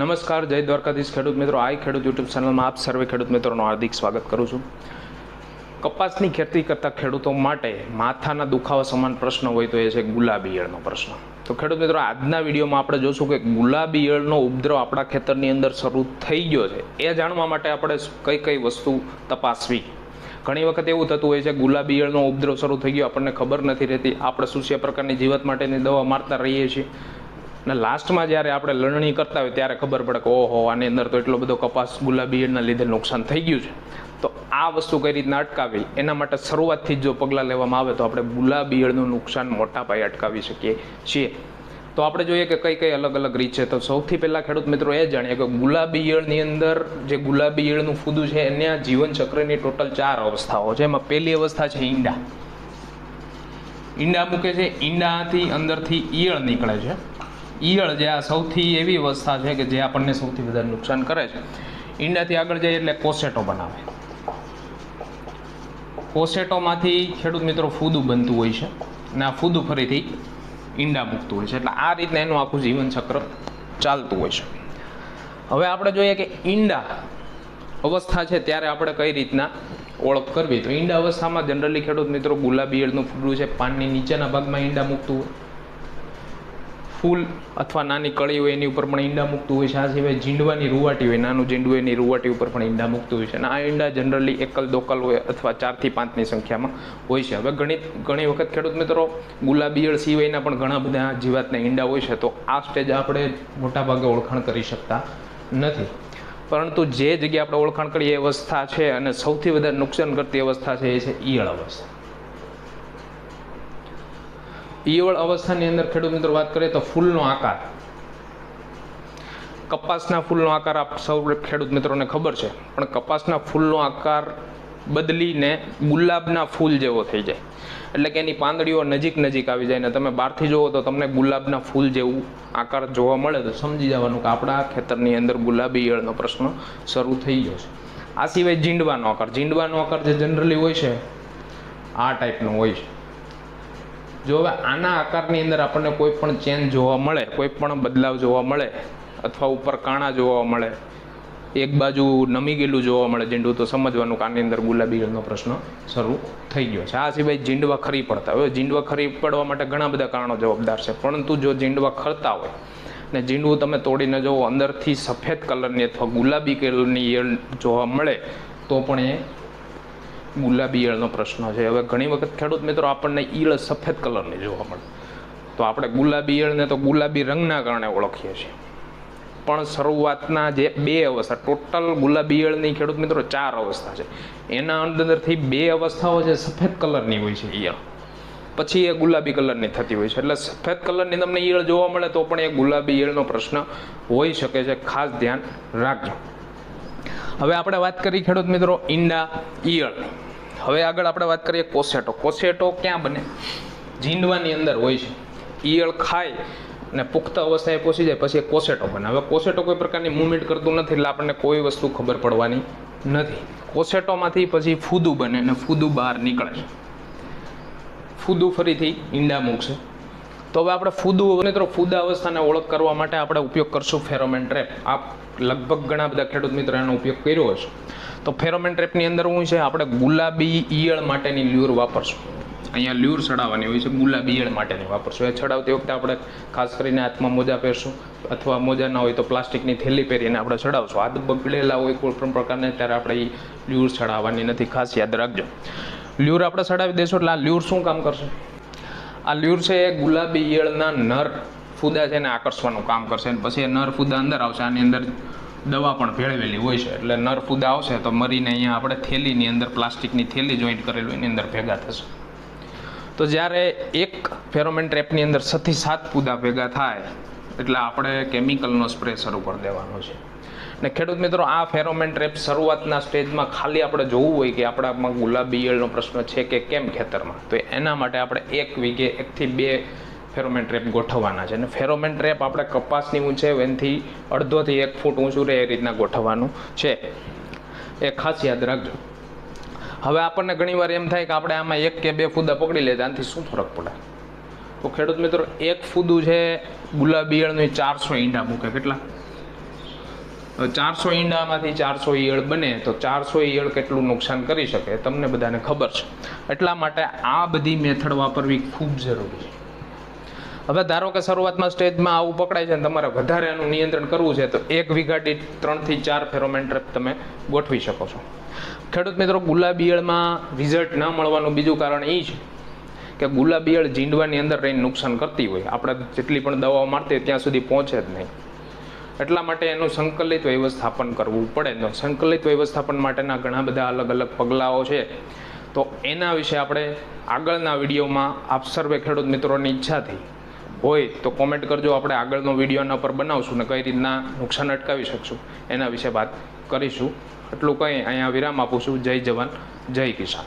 નમસ્કાર, જય દ્વારકાધીશ ખેડૂત મિત્રો. આ ખેડૂત યુટ્યુબ ચેનલમાં આપ સર્વે ખેડૂત મિત્રોનું હાર્દિક સ્વાગત કરું છું. કપાસની ખેતી કરતા ખેડૂતો માટે માથાના દુખાવા સમાન પ્રશ્ન હોય તો એ છે ગુલાબી ઈયળનો પ્રશ્ન. તો ખેડૂત મિત્રો, આજના વિડીયોમાં આપણે જોશું કે ગુલાબી ઈયળનો ઉપદ્રવ આપણા ખેતરની અંદર શરૂ થઈ ગયો છે. એ જાણવા માટે આપણે કઈ કઈ વસ્તુ તપાસવી. ઘણી વખત એવું થતું હોય છે, ગુલાબી ઈયળનો ઉપદ્રવ શરૂ થઈ ગયો, આપણને ખબર નથી રહેતી. આપણે સુસ્યા પ્રકારની જીવત માટેની દવા મારતા રહીએ છીએ? અને લાસ્ટમાં જ્યારે આપણે લણણી કરતા હોય ત્યારે ખબર પડે કે ઓહો, આની અંદર તો એટલો બધો કપાસ ગુલાબી ઈયળના લીધે નુકસાન થઈ ગયું છે. તો આ વસ્તુ કઈ રીતના અટકાવી? એના માટે શરૂઆતથી જ પગલાં લેવામાં આવે તો આપણે ગુલાબી ઈયળનું નુકસાન મોટા પાયે અટકાવી શકીએ છીએ. તો આપણે જોઈએ કે કઈ કઈ અલગ અલગ રીત છે. તો સૌથી પહેલાં ખેડૂત મિત્રો એ જાણીએ કે ગુલાબી ઈયળની અંદર જે ગુલાબી ઈયળનું ફૂદું છે, એના જીવનચક્રની ટોટલ ચાર અવસ્થાઓ છે. એમાં પહેલી અવસ્થા છે ઈંડા. ઈંડા મૂકે છે. ઈંડાથી અંદરથી ઈયળ નીકળે છે. ઈયળ જે આ સૌથી એવી અવસ્થા છે કે જે આપણને સૌથી વધારે નુકસાન કરે છે. ઈંડાથી આગળ જાય એટલે કોસેટો બનાવે. કોસેટોમાંથી ખેડૂત મિત્રો ફૂદું બનતું હોય છે અને આ ફૂદું ફરીથી ઈંડા મૂકતું હોય છે. એટલે આ રીતના એનું આખું જીવનચક્ર ચાલતું હોય છે. હવે આપણે જોઈએ કે ઈંડા અવસ્થા છે ત્યારે આપણે કઈ રીતના ઓળખ કરવી? તો ઈંડા અવસ્થામાં જનરલી ખેડૂત મિત્રો ગુલાબી ઈયળનું ફૂડું છે, પાનની નીચેના ભાગમાં ઈંડા મૂકતું હોય. ફૂલ અથવા નાની કળી હોય એની ઉપર પણ ઈંડા મૂકતું હોય છે. આ સિવાય જીંડવાની રૂવાટી હોય, નાનું જીંડવું એની રૂવાટી ઉપર પણ ઈંડા મૂકતું હોય છે. અને આ ઈંડા જનરલી એકલ દોકલ હોય અથવા ચારથી પાંચની સંખ્યામાં હોય છે. હવે ઘણી ઘણી વખત ખેડૂત મિત્રો ગુલાબી ઈયળ સિવાયના પણ ઘણા બધા જીવાતના ઈંડા હોય છે. તો આ સ્ટેજ આપણે મોટાભાગે ઓળખાણ કરી શકતા નથી. પરંતુ જે જગ્યાએ આપણે ઓળખાણ કરીએ એ અવસ્થા છે અને સૌથી વધારે નુકસાન કરતી અવસ્થા છે એ છે ઈયળ અવસ્થા ઈયળ અવસ્થાની અંદર ખેડૂત મિત્રો વાત કરીએ તો ફૂલનો આકાર. કપાસના ફૂલનો આકાર આપ સૌ ખેડૂત મિત્રોને ખબર છે, પણ કપાસના ફૂલનો આકાર બદલીને ગુલાબના ફૂલ જેવો થઈ જાય. એટલે કે એની પાંદડીઓ નજીક નજીક આવી જાય ને તમે બહારથી જુઓ તો તમને ગુલાબના ફૂલ જેવું આકાર જોવા મળે તો સમજી જવાનું કે આપણા ખેતરની અંદર ગુલાબી ઈયળનો પ્રશ્ન શરૂ થઈ ગયો છે. આ સિવાય જીંડવાનો આકાર. જીંડવાનો આકાર જે જનરલી હોય છે, આ ટાઈપનો હોય છે. જો હવે આના આકારની અંદર આપણને કોઈ પણ ચેન્જ જોવા મળે, કોઈ પણ બદલાવ જોવા મળે, અથવા ઉપર કાણા જોવા મળે, એક બાજુ નમી ગયેલું જોવા મળે ઝીંડું તો સમજવાનું કાનની અંદર ગુલાબી રંગનો પ્રશ્ન શરૂ થઈ ગયો છે. આ સિવાય ઝીંડવા ખરી પડતા હવે ઝીંડવા ખરી પડવા માટે ઘણા બધા કારણો જવાબદાર છે. પરંતુ જો ઝીંડવા ખરતા હોય ને ઝીંડવું તમે તોડીને જુઓ અંદરથી સફેદ કલરની અથવા ગુલાબી કલરની ઈયળ જોવા મળે, તો પણ એ ગુલાબી ઈયળનો પ્રશ્ન છે. હવે ઘણી વખત ખેડૂત મિત્રો આપણને ઈયળ સફેદ કલરની જોવા મળે. તો આપણે ગુલાબી ઈયળને તો ગુલાબી રંગના કારણે ઓળખીએ છીએ. પણ શરૂઆતના જે બે અવસ્થા, ટોટલ ગુલાબી ઈયળની ખેડૂત મિત્રો ચાર અવસ્થા છે. એના અંદરથી બે અવસ્થાઓ છે, સફેદ કલરની હોય છે ઈયળ. પછી એ ગુલાબી કલરની થતી હોય છે. એટલે સફેદ કલરની તમને ઈયળ જોવા મળે તો પણ એ ગુલાબી ઈયળનો પ્રશ્ન હોઈ શકે છે. ખાસ ધ્યાન રાખજો. હવે આપણે વાત કરી ખેડૂત મિત્રો ઈંડા ઈયળ હવે આગળ આપણે વાત કરીએ કોસેટો. કોસેટો ક્યાં બને? જીંડવાની અંદર હોય છે. ઈયળ ખાય અને પુખ્ત અવસ્થાએ પહોંચી જાય, પછી કોસેટો બને. હવે કોસેટો કોઈ પ્રકારની મૂવમેન્ટ કરતું નથી એટલે આપણને કોઈ વસ્તુ ખબર પડવાની નથી. કોસેટોમાંથી પછી ફૂદું બને અને ફૂદું બહાર નીકળે છે. ફૂદું ફરીથી ઈંડા મૂકશે. તો હવે આપણે ફૂદું મિત્રો, ફૂદા અવસ્થાને ઓળખ કરવા માટે આપણે ઉપયોગ કરશું ફેરોમેન ટ્રેપ. આ લગભગ ઘણા બધા ખેડૂત મિત્રો એનો ઉપયોગ કર્યો હશે. તો ફેરોમેન ટ્રેપની અંદર શું છે? આપણે ગુલાબી ઈયળ માટેની લ્યુર વાપરશું. અહીંયા લ્યુર ચડાવવાની હોય છે, ગુલાબી ઈયળ માટેની વાપરશું. એ ચડાવતી વખતે આપણે ખાસ કરીને હાથમાં મોજા પહેરશું, અથવા મોજા ના હોય તો પ્લાસ્ટિકની થેલી પહેરીને આપણે ચડાવશું. હાથ બગડેલા હોય કોઈ પણ પ્રકારને, ત્યારે આપણે એ લ્યુર ચડાવવાની નથી. ખાસ યાદ રાખજો. લ્યુર આપણે ચડાવી દઈશું, એટલે આ લ્યુર શું કામ કરશે? આ લ્યુર છે એ ગુલાબી ઈયળના નર ફૂદા છે એને આકર્ષવાનું કામ કરશે અને પછી એ નર ફૂદા અંદર આવશે, આની અંદર દવા પણ ભેળવેલી હોય છે. એટલે નર ફૂદા આવશે તો મરીને અહીંયા આપણે થેલીની અંદર, પ્લાસ્ટિકની થેલી જોઈન્ટ કરેલું એની અંદર ભેગા થશે. તો જ્યારે એક ફેરોમેન ટ્રેપની અંદર છથી સાત ફૂદા ભેગા થાય, એટલે આપણે કેમિકલનો સ્પ્રે શરૂ કરી દેવાનો છે. ને ખેડૂત મિત્રો, આ ફેરોમેન ટ્રેપ શરૂઆતના સ્ટેજમાં ખાલી આપણે જોવું હોય કે આપણામાં ગુલાબી ઈયળનો પ્રશ્ન છે કે કેમ ખેતરમાં? તો એના માટે આપણે એક વીઘે એકથી બે ફેરોમેન ટ્રેપ ગોઠવવાના છે. અને ફેરોમેન ટ્રેપ આપણે કપાસની ઊંચે વેનથી અડધોથી એક ફૂટ ઊંચું રહે એ રીતના ગોઠવવાનું છે. એ ખાસ યાદ રાખજો. હવે આપણને ઘણીવાર એમ થાય કે આપણે આમાં એક કે બે ફૂદા પકડી લે આનાથી શું ફરક પડે? તો ખેડૂત મિત્રો, એક ફૂદું છે ગુલાબી ઈયળનું ચારસો ઈંડા મૂકે. કેટલા? ચારસો ઈંડામાંથી ચારસો ઈયળ બને તો ચારસો ઈયળ કેટલું નુકસાન કરી શકે તમને બધાને ખબર છે. એટલા માટે આ બધી મેથડ વાપરવી ખૂબ જરૂરી છે. હવે ધારો કે શરૂઆતમાં સ્ટેજમાં આવું પકડાય છે અને તમારે વધારે એનું નિયંત્રણ કરવું છે તો એક વીઘા દીઠ ત્રણથી ચાર ફેરોમેન ટ્રેપ તમે ગોઠવી શકો છો. ખેડૂત મિત્રો, ગુલાબી ઈયળમાં રિઝલ્ટ ન મળવાનું બીજું કારણ એ છે કે ગુલાબી ઈયળ જીંડવાની અંદર રહીને નુકસાન કરતી હોય. આપણે જેટલી પણ દવાઓ મારતી ત્યાં સુધી પહોંચે જ નહીં. એટલા માટે એનું સંકલિત વ્યવસ્થાપન કરવું પડે. તો સંકલિત વ્યવસ્થાપન માટેના ઘણા બધા અલગ અલગ પગલાઓ છે. તો એના વિશે આપણે આગળના વિડીયોમાં આપ સર્વે ખેડૂત મિત્રોની ઈચ્છાથી હોય તો કોમેન્ટ કરજો. આપણે આગળનો વીડિયો એના પર બનાવશું ને કઈ રીતના નુકસાન અટકાવી શકશું એના વિશે વાત કરીશું. એટલું કંઈ અહીંયા વિરામ આપું છું. જય જવાન. જય કિસાન.